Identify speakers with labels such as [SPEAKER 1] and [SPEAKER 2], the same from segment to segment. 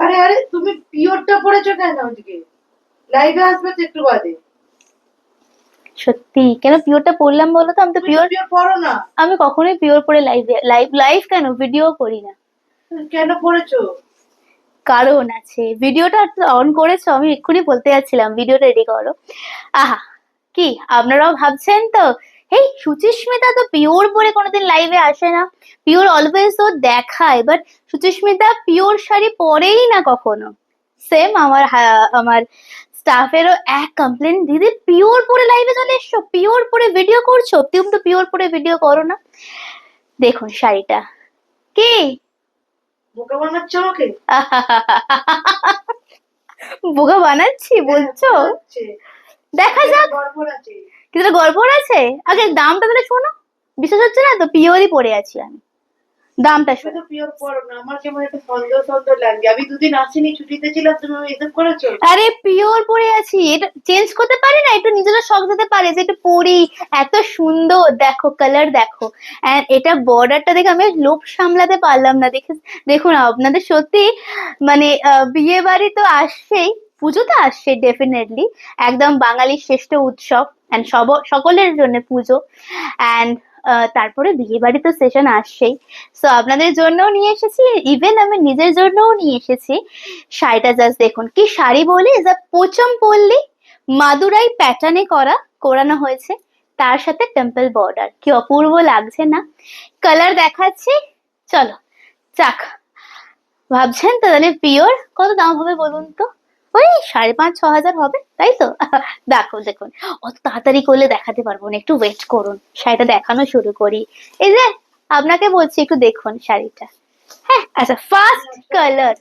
[SPEAKER 1] আরে আরে তুমি পিওরটা পড়েছো কেন আজকে লাইভে আসবে তো একটু বাদে।
[SPEAKER 2] সত্যি? কেন পিওরটা পড়লাম বলো তো? আমি তো পিওর
[SPEAKER 1] পিওর পড়ো না।
[SPEAKER 2] আমি কখনোই পিওর পরে লাইভ লাইভ লাইভ কেন? ভিডিও করি না।
[SPEAKER 1] কেন পড়েছো?
[SPEAKER 2] কারণ আছে। ভিডিওটা অন করেছ আমি এক্ষুনি বলতে যাচ্ছিলাম। ভিডিওটা রেডি করো। আহা কি? আপনারাও ভাবছেন তো? হেই সুচিস্মিতা তো পিওর পরে কোনোদিন লাইভে আসে না। পিওর অলওয়েজ ও দেখায় বাট সুচিস্মিতা পিওর শাড়ি পরেই না কখনো। সেম আমার আমার স্টাফেরও এক কমপ্লেন দিদি পিওর পরে লাইভে চলে এসছো? পিওর পরে ভিডিও করছ? তুমি তো পিওর পরে ভিডিও করো না। দেখুন শাড়িটা। কি?
[SPEAKER 1] বোকা বানাচ্ছ আমাকে?
[SPEAKER 2] বোকা বানাচ্ছি বলছো? দেখা যাক। কিন্তু গড়বড় আছে? আগে দামটা তাহলে শোনো। বিশ্বাস হচ্ছে না? তো পিওরই পরে আছি আমি। দামটা
[SPEAKER 1] তো পিওর পড়ো না। আমার কেমন একটা সন্দেহ সন্দেহ লাগছে আমি দুদিন আসিনি ছুটিতে ছিলাম তুমি এসব করেছ?
[SPEAKER 2] আরে পিওর পরে আছি। এটা চেঞ্জ করতে পারি না? একটু নিজেরা শখ যেতে পারে যে একটু পরি এত সুন্দর। দেখো কালার দেখো। And এটা বর্ডারটা দেখে আমি লোভ সামলাতে পারলাম না। দেখে দেখুন আপনাদের সত্যি মানে বিয়ে বাড়ি তো আসছেই। পুজো তো আসছে ডেফিনেটলি একদম বাঙালির শ্রেষ্ঠ উৎসব অ্যান্ড সব, সকলের জন্য পুজো অ্যান্ড তারপরে বিয়ে বাড়ি তো সেশন আসছেই। সো আপনাদের জন্যও নিয়ে এসেছি ইভেন আমি নিজের জন্যও নিয়ে এসেছি। শাড়িটা জাস্ট দেখুন, কি শাড়ি বলি? যা পোচম পল্লী মাদুরাই প্যাটার্নে করা, করানো হয়েছে। তার সাথে টেম্পল বর্ডার কি অপূর্ব লাগছে না? কালার দেখাচ্ছি, চলো চাক ভাবছেন তো তাহলে পিওর কত দাম হবে বলুন তো? ওই সাড়ে পাঁচ, ছ হাজার হবে, তাই তো? দেখো দেখুন অত তাড়াতাড়ি করলে দেখাতে পারব না, একটু ওয়েট করুন, শাড়িটা দেখানো শুরু করি। এই যে, আপনাকে বলছি, একটু দেখুন শাড়িটা। হ্যাঁ আচ্ছা ফার্স্ট কালার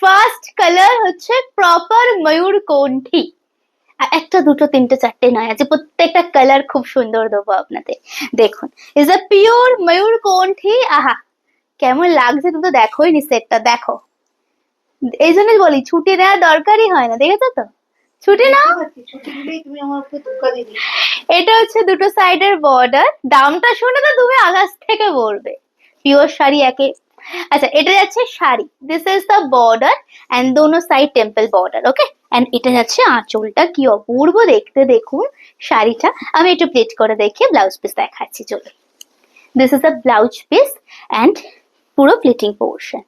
[SPEAKER 2] ফার্স্ট কালার হচ্ছে প্রপার ময়ূর কোণ্ঠি একটা, দুটো, তিনটে, চারটে নয় আছে প্রত্যেকটা কালার খুব সুন্দর দেবো আপনাদের। দেখুন ইজ আ পিওর ময়ূর কোণ্ঠি আহা, কেমন লাগছে, তুমি তো দেখোই নি সেটটা দেখো। এই জন্যই বলি ছুটি নেওয়ার দরকারই হয় না দেখেছ তো? ছুটি নাও। এটা হচ্ছে দুটো সাইডের বর্ডার দামটা শুনে তো তুমি আকাশ থেকে বলবে। পিওর শাড়ি একে। আচ্ছা এটা যাচ্ছে sari. This is the border and দোনো side temple border okay and এটা যাচ্ছে আঁচলটা। কি অপূর্ব দেখতে দেখুন শাড়িটা। আমি একটু প্লেট করে দেখিয়ে ব্লাউজ পিস দেখাচ্ছি চলো this is the blouse piece and পুরো প্লেটিং পোর্শন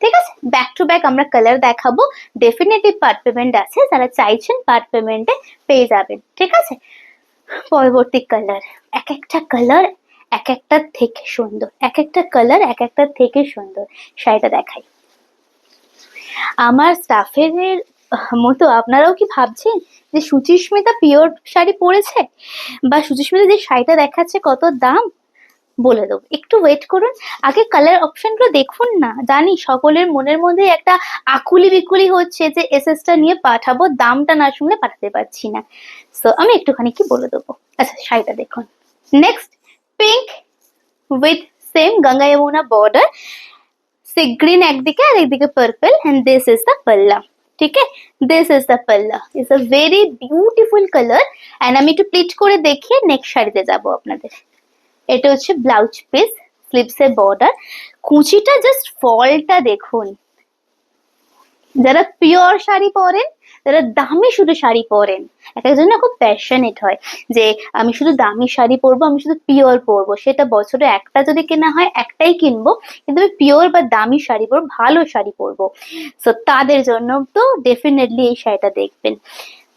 [SPEAKER 2] ঠিক আছে? ব্যাক টু ব্যাক আমরা কালার দেখাবো। ডেফিনেটলি পার্ট পেমেন্ট আছে। যারা চাইছেন পার্ট পেমেন্টে পেয়ে যাবেন। ঠিক আছে? পরবর্তী কালার এক একটা কালার এক একটা থেকে সুন্দর। এক একটা কালার এক একটা থেকে সুন্দর। শাড়িটা দেখাই। আমার স্টাফের মতো আপনারাও কি ভাবছেন যে সুচিস্মিতা পিওর শাড়ি পরেছে? বা সুচিস্মিতা যে শাড়িটা দেখাচ্ছে কত দাম? বলে দেবো। একটু ওয়েট করুন। আগে কালার অপশনগুলো দেখুন না। জানি সকলের মনের মধ্যে একটা আকুলি বিকুলি হচ্ছে যে এসএসটা নিয়ে পাঠাবো, দামটা না শুনলে পাঠাতে পারছি না। সো আমি একটুখানি কি বলে দেবো? আচ্ছা শাড়িটা দেখুন। Next pink with same Ganga Jamuna border say green একদিকে আর একদিকে purple and this is the পাল্লা ঠিক আছে? দিস ইজ দ্য পাল্লা is a very beautiful colour and আমি একটু প্লিট করে দেখিয়ে নেক্সট শাড়িতে যাব আপনাদের। এটা হচ্ছে ব্লাউজ পিস স্লিপস এর বর্ডার কুচিটা জাস্ট ফলটা দেখুন। যারা পিওর শাড়ি পরেন, যারা দামি শুধু শাড়ি পরেন, এক একজন খুব প্যাশনেট হয় যে, আমি শুধু দামি শাড়ি পরবো, আমি শুধু পিওর পরবো। সেটা বছরে একটা যদি কেনা হয়, একটাই কিনবো, কিন্তু আমি পিওর বা দামি শাড়ি পরবো, ভালো শাড়ি পরবো। সো তাদের জন্য তো ডেফিনেটলি এই শাড়িটা দেখবেন।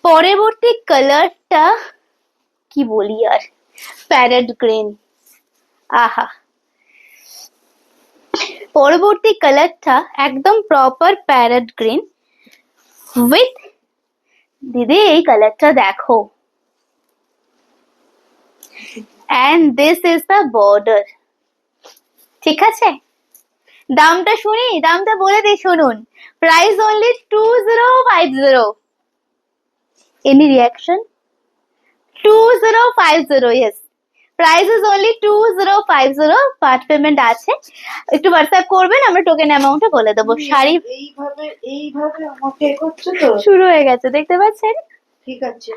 [SPEAKER 2] পরবর্তী কালারটা কি বলি আর? প্যারেড গ্রিন আহা। পরবর্তী কালারটা একদম প্রপার প্যারেট গ্রিন উইথ দিদি, এই কালারটা দেখো। And this is the border ঠিক আছে? দামটা শুনি, দামটা বলে দিই, শুনুন। Price only two zero five zero any reaction two zero five zero yes price is only two zero five zero part payment আছে। একটু হোয়াটসঅ্যাপ করবেন আমরা টোকেন অ্যামাউন্টটা বলে দেবো। শাড়ি
[SPEAKER 1] এইভাবে এইভাবে আমাকে করছ তো।
[SPEAKER 2] শুরু হয়ে গেছে দেখতে পাচ্ছেন?
[SPEAKER 1] ঠিক আছে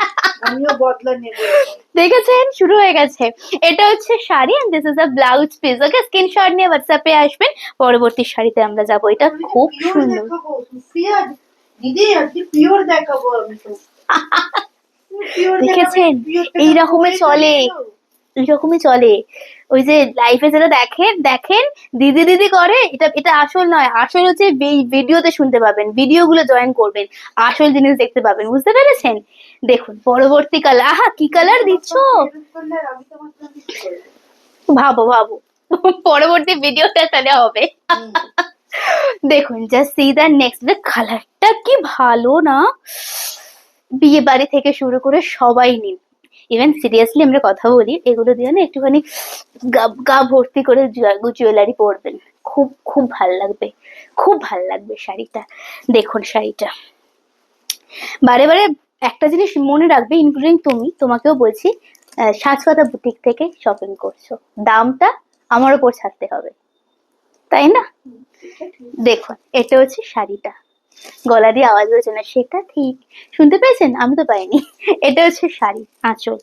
[SPEAKER 1] আমিও বদলা নেব
[SPEAKER 2] দেখেছেন? শুরু হয়ে গেছে। এটা হচ্ছে sari and this is a blouse piece okay screenshot নিয়ে হোয়াটসঅ্যাপে আসবেন। পরবর্তী শাড়িতে আমরা যাব। এটা খুব সুন্দর।
[SPEAKER 1] দিদি আজকে পিওর দেখাবো আমি
[SPEAKER 2] দেখেছেন? এই
[SPEAKER 1] দেখাবো,
[SPEAKER 2] চলে। এরকমই চলে। ওই যে লাইফে যেটা দেখেন দেখেন, দিদি দিদি করে, এটা এটা আসল নয়। আসল হচ্ছে ভিডিওতে শুনতে পাবেন ভিডিওগুলো জয়েন করবেন, আসল জিনিস দেখতে পাবেন। বুঝতে পেরেছেন? দেখুন, পরবর্তী কালার আহা, কি কালার দিচ্ছ? ভাবো ভাবো। পরবর্তী ভিডিওটা তাহলে হবে। দেখুন জাস্ট সি দ্য নেক্সট কালারটা কি ভালো না? বিয়ে বাড়ি থেকে শুরু করে সবাই নিন। ইভেন সিরিয়াসলি আমরা কথা বলি এগুলো দিয়ে না একটুখানি গা- গা ভর্তি করে জুয়েলারি পরবেন। খুব খুব ভালো লাগবে। খুব ভালো লাগবে শাড়িটা। দেখুন শাড়িটা। বারে বারে একটা জিনিস মনে রাখবে ইনক্লুডিং তুমি তোমাকেও বলছি সাজপাতা বুটিক থেকে শপিং করছ। দামটা আমার উপর ছাড়তে হবে। তাই না? দেখুন এটা হচ্ছে শাড়িটা। গলা দিয়ে আওয়াজ হয়েছে না সেটা ঠিক শুনতে পেয়েছেন আমি তো পাইনি এটা হচ্ছে শাড়ি আঁচল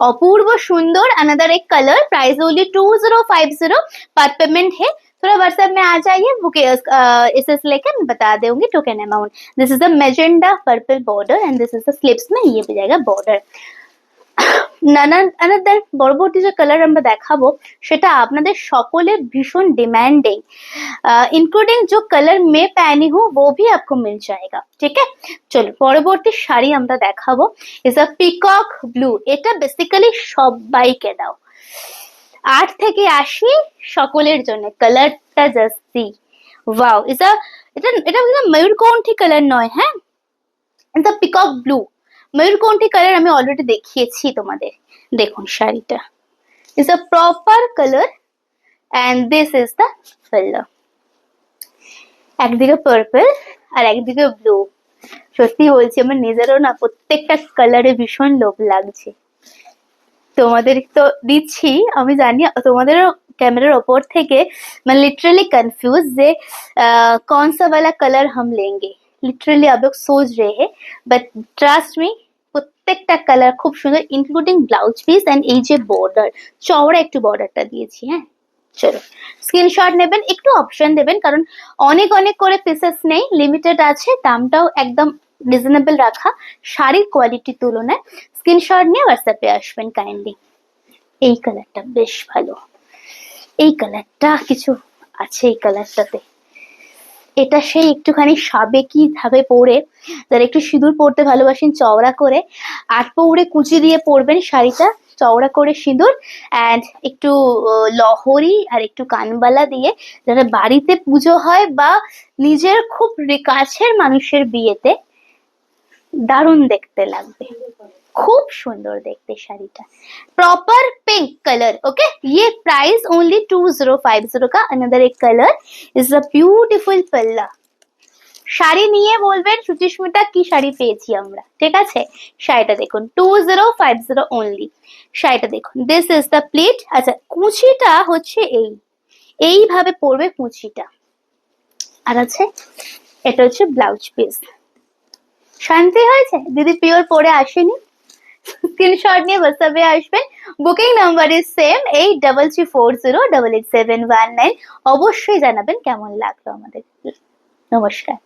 [SPEAKER 2] অপূর্ব সুন্দর अनदर एक colour price only two zero five zero पर पेमेंट है थोड़ा व्हाट्सएप में आ जाइए बुक इस इस लेके मैं बता दूंगी token amount this is the magenta purple border and this is the slips में ये भी जाएगा बॉर्डर নানা আনাদার পরবর্তী যে কালার আমরা দেখাবো সেটা আপনাদের সকলের ভীষণ ডিমান্ডিং इंक्लूडिंग जो कलर मैं पहनी हूँ वो भी आपको मिल जाएगा ঠিক আছে চলো পরবর্তী শাড়ি আমরা দেখাবো ইজ আ পিকক ব্লু এটা বেসিক্যালি সবাইকে দাও আট থেকে আশি সকলের জন্য কালারটা just see wow is a এটা এটা ময়ূরকণ্ঠী কালার নয় হ্যাঁ এটা পিকক ব্লু ময়ূরকণ্ঠী কালার আমি অলরেডি দেখিয়েছি তোমাদের দেখুন শাড়িটা is a proper colour and this is the colour একদিকে পার্পল আর একদিকে ব্লু সত্যি বলছি আমার নিজেরও না প্রত্যেকটা কালারে ভীষণ লোভ লাগছে তোমাদের তো দিচ্ছি আমি জানি তোমাদেরও ক্যামেরার ওপর থেকে মানে लिटरली कंफ्यूज যে আহ, कौन सा वाला कलर हम लेंगे लिटरली आप लोग सोच रहे हैं बट ट्रस्ट मी প্রত্যেকটা কালার খুব সুন্দর ইনক্লুডিং ব্লাউজ পিস অ্যান্ড এই যে বর্ডার চওড়া একটু বর্ডারটা দিয়েছি হ্যাঁ? চলো স্ক্রিনশট নেবেন, একটু অপশন দেবেন, কারণ অনেক অনেক করে পিসেস নেই লিমিটেড আছে, দামটাও একদম রিজনেবল রাখা, শাড়ির কোয়ালিটির তুলনায় স্ক্রিনশট নিয়ে হোয়াটসঅ্যাপে আসবেন কাইন্ডলি এই কালারটা বেশ ভালো, এই কালারটা কিছু আছে এই কালারটাতে এটা সেই একটুখানি সাবেকি ভাবে পরে যারা একটু সিঁদুর পরতে ভালোবাসেন, চওড়া করে। আট পৌড়ে কুচি দিয়ে পরবেন শাড়িটা, চওড়া করে সিঁদুর অ্যান্ড একটু লহরি আর একটু কানবালা দিয়ে যারা বাড়িতে পুজো হয় বা নিজের খুব কাছের মানুষের বিয়েতে, দারুণ দেখতে লাগবে। खूब सुंदर देखते শাড়িটা प्रॉपर पिंक कलर ओके ये price only two zero five zero का अनदर एक कलर इज अ ब्यूटीफुल पल्ला শাড়ি নিয়ে বলবেন সুচিস্মিতা কি শাড়ি পেয়েছি আমরা ঠিক আছে শাড়িটা দেখুন two zero five zero only শাড়িটা দেখুন দিস ইজ দ্য প্লেট আচ্ছা কুচিটা হচ্ছে এই এইভাবে পড়বে কুচিটা আর আছে এটা হচ্ছে ব্লাউজ পিস শান্তি হয়েছে দিদি পিওর পরে আসেনি স্ক্রিনশট নিয়ে হোয়াটসঅ্যাপে আসবেন booking number is same eight double three four zero double eight seven one nine অবশ্যই জানাবেন কেমন লাগলো আমাদের নমস্কার